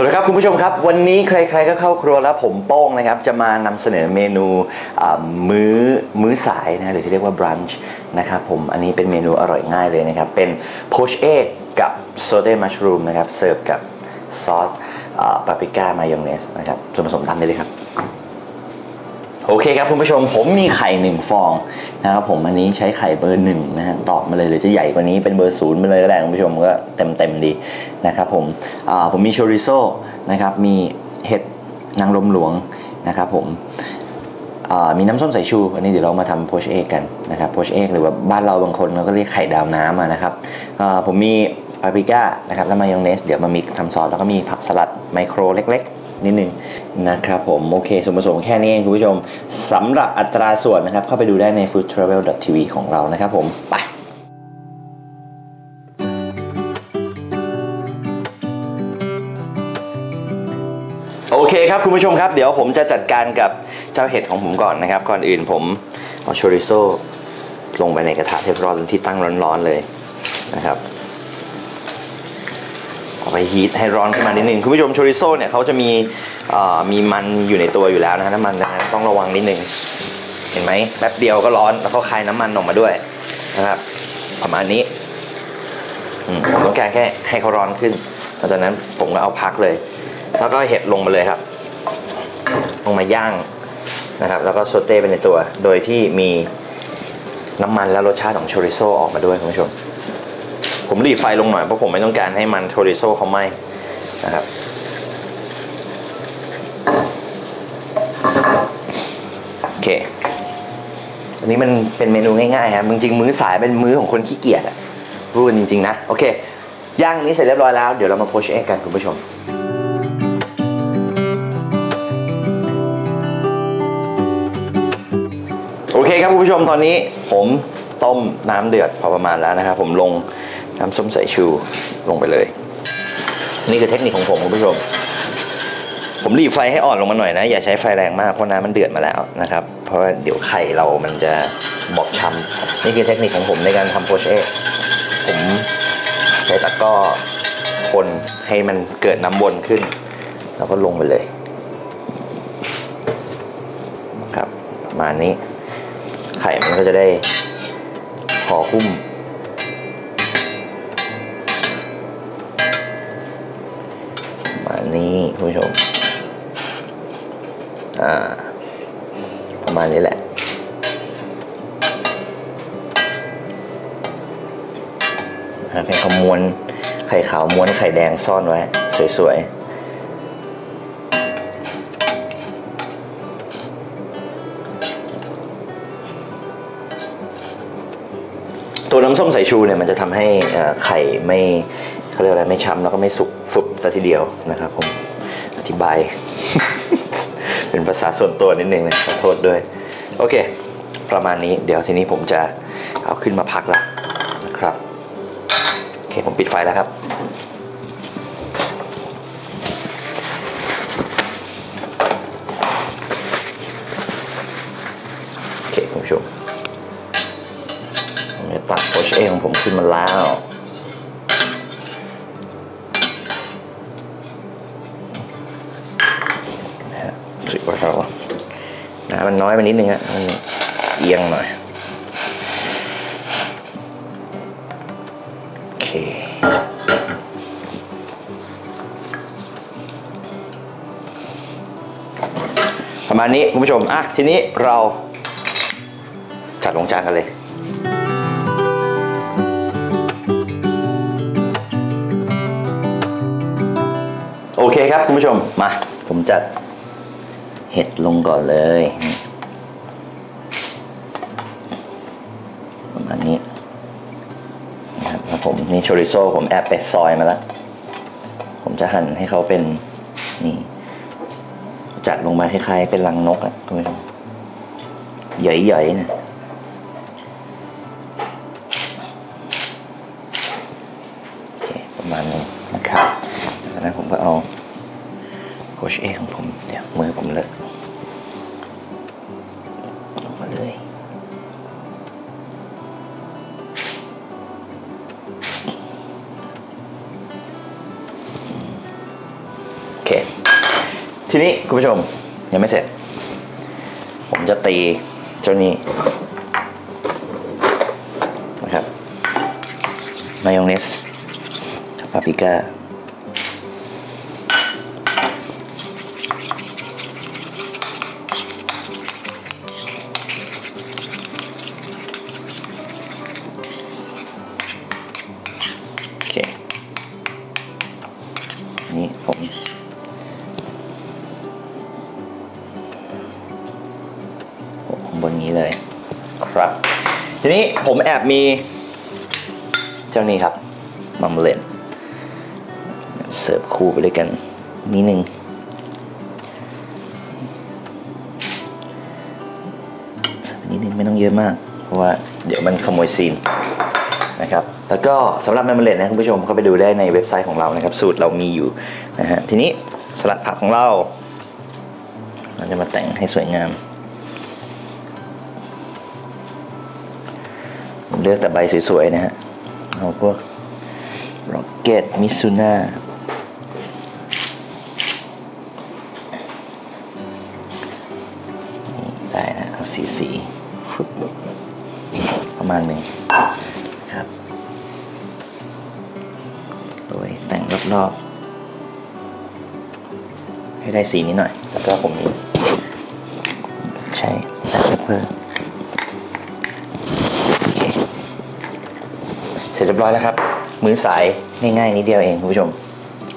สวัสดีครับคุณผู้ชมครับ วันนี้ใคร ๆก็เข้าครัวแล้วผมโป้งนะครับ จะมานำเสนอเมนูมื้อมื้อสายนะหรือที่เรียกว่า brunch นะครับผมอันนี้เป็นเมนูอร่อยง่ายเลยนะครับ เป็น poach egg กับ sauté mushroom นะครับ เสิร์ฟกับซอสปาปริก้ามายองเนสนะครับส่วนผสมตามได้เลยครับ โอเคครับคุณผู้ชมผมมีไข่หนึ่งฟองนะครับผมอันนี้ใช้ไข่เบอร์หนึ่งนะฮะตอบมาเลยหรือจะใหญ่กว่านี้เป็นเบอร์ศูนย์ไปเลยก็ได้คุณผู้ชมก็เต็มเต็มดีนะครับผมอ่าผมมีโชริโซนะครับมีเห็ดนางรมหลวงนะครับผมอ่ามีน้ำส้มสายชู อันนี้เดี๋ยวเรามาทำโพชเอกกันนะครับโพชเอกหรือว่าบ้านเราบางคนเราก็เรียกไข่ดาวน้ำนะครับอ่าผมมีปาปริก้านะครับแล้วมายองเนส เดี๋ยวมามิกทำซอสแล้วก็มีผักสลัดไมโครเล็กๆ นิดนึงนะครับผมโอเคส่วนผสมแค่นี้เองคุณผู้ชมสำหรับอัตราส่วนนะครับ เข้าไปดูได้ใน foodtravel.tv ของเรานะครับผมไปโอเคครับคุณผู้ชมครับ เดี๋ยวผมจะจัดการกับเจ้าเห็ดของผมก่อนนะครับ ก่อนอื่นผมเอาโชริโซลงไปในกระทะเทฟลอนที่ตั้งร้อนๆเลยนะครับ ไปฮีทให้ร้อนขึ้นมานิดนึงคุณผู้ชมโชริโซเนี่ยเขาจะมีมีมันอยู่ในตัวอยู่แล้วนะน้ำมันนั้นต้องระวังนิดนึงเห็นไหมแป๊บเดียวก็ร้อนแล้วก็คายน้ำมันออกมาด้วยนะครับ ประมาณนี้ผมต้องการแค่ให้เขาร้อนขึ้นหลังจากนั้นผมก็เอาพักเลย แล้วก็เห็ดลงมาเลยครับ ลงมาย่างนะครับ แล้วก็โซเต้ไปในตัว โดยที่มีน้ำมันและรสชาติของโชริโซออกมาด้วยคุณผู้ชม ผมรีไฟลงหน่อยเพราะผมไม่ต้องการให้มันโทริโซเขาไหม้นะครับโอเคอันนี้มันเป็นเมนูง่ายๆครับจริงๆมื้อสายเป็นมื้อของคนขี้เกียจอะรู้กันจริงๆนะโอเคย่างอันนี้เสร็จเรียบร้อยแล้วเดี๋ยวเรามาโพชเอ็กกันคุณผู้ชมโอเคครับคุณผู้ชมตอนนี้ผมต้มน้ำเดือดพอประมาณแล้วนะครับผมลง น้ำส้มสายชูลงไปเลย นี่คือเทคนิคของผมคุณผู้ชม ผมรีบไฟให้อ่อนลงมาหน่อยนะ อย่าใช้ไฟแรงมากเพราะน้ำมันเดือดมาแล้วนะครับ เพราะว่าเดี๋ยวไข่เรามันจะบอบช้ำนี่คือเทคนิคของผมในการทำโพชเอผมใช้ตะก้อคนให้มันเกิดน้ำวนขึ้น แล้วก็ลงไปเลยครับประมาณนี้ ไข่มันก็จะได้พอหุ้ม นี้คุณผู้ชม อ่า ประมาณนี้แหละนะครับให้เขม้วนไข่ขาวม้วนไข่แดงซ่อนไว้ สวยๆตัวน้ำส้มสายชูเนี่ยมันจะทำให้อ่อไข่ไม่เขาเรียกอะไรไม่ช้ำแล้วก็ไม่สุก ฟุบซะทีเดียวนะครับผมอธิบาย เป็นภาษาส่วนตัวนิดนึงนะขอโทษด้วย โอเค ประมาณนี้เดี๋ยวทีนี้ผมจะเอาขึ้นมาพักแล้วนะครับโอเคผมปิดไฟแล้วครับ ฮะรู้สึกว่าเราน้ำมันน้อยไปนิดนึงฮะมันเอียงหน่อยโอเคประมาณนี้คุณผู้ชมอะทีนี้เราจัดลงจานกันเลยโอเคครับคุณผู้ชมมาผมจัด เห็ดลงก่อนเลยประมาณนี้นะครับแล้วผมนี่โชริโซผมแอบไปซอยมาแล้ว ผมจะหั่นให้เขาเป็นนี่ จัดลงมาคล้ายๆเป็นรังนกอะคุณผู้ชมใหญ่ๆนะเคประมาณนี้นะครับจากนั้นผมก็เอาโคชเอของผม เดี๋ยวมือผมเลอะ ทีนี้คุณผู้ชมยังไม่เสร็จ ผมจะตีเจ้านี้นะครับมายองเนสปาปริก้า บนนี้เลยครับ ทีนี้ผมแอบมีเจ้านี้ครับมัมเลนเสิร์ฟคู่ไปด้วยกันนิดนึงนิดนึงไม่ต้องเยอะมาก เพราะว่าเดี๋ยวมันขโมยซีนนะครับ แล้วก็สำหรับแมมเบลนนะคุณผู้ชมเข้าไปดูได้ในเว็บไซต์ของเรานะครับ สูตรเรามีอยู่นะฮะทีนี้สลัดผักของเรา เราจะมาแต่งให้สวยงาม ลือกแต่ใบสวยๆนะฮะ เอาพวกโรเกตมิซูน่านี่ได้นะ เอาสีสีๆฟึบประมาณหนึ่งครับโดยแต่งรอบๆ ให้ได้สีนี้หน่อย แล้วก็ผมมีใช้แบล็คเปอร์โอเค เส ร็จเรียบร้อยแล้วครับ มื้อสายง่ายๆนิดเดียวเองคุณผู้ชม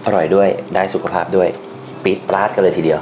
อร่อยด้วยได้สุขภาพด้วยปี๊ดปลาดกันเลยทีเดียว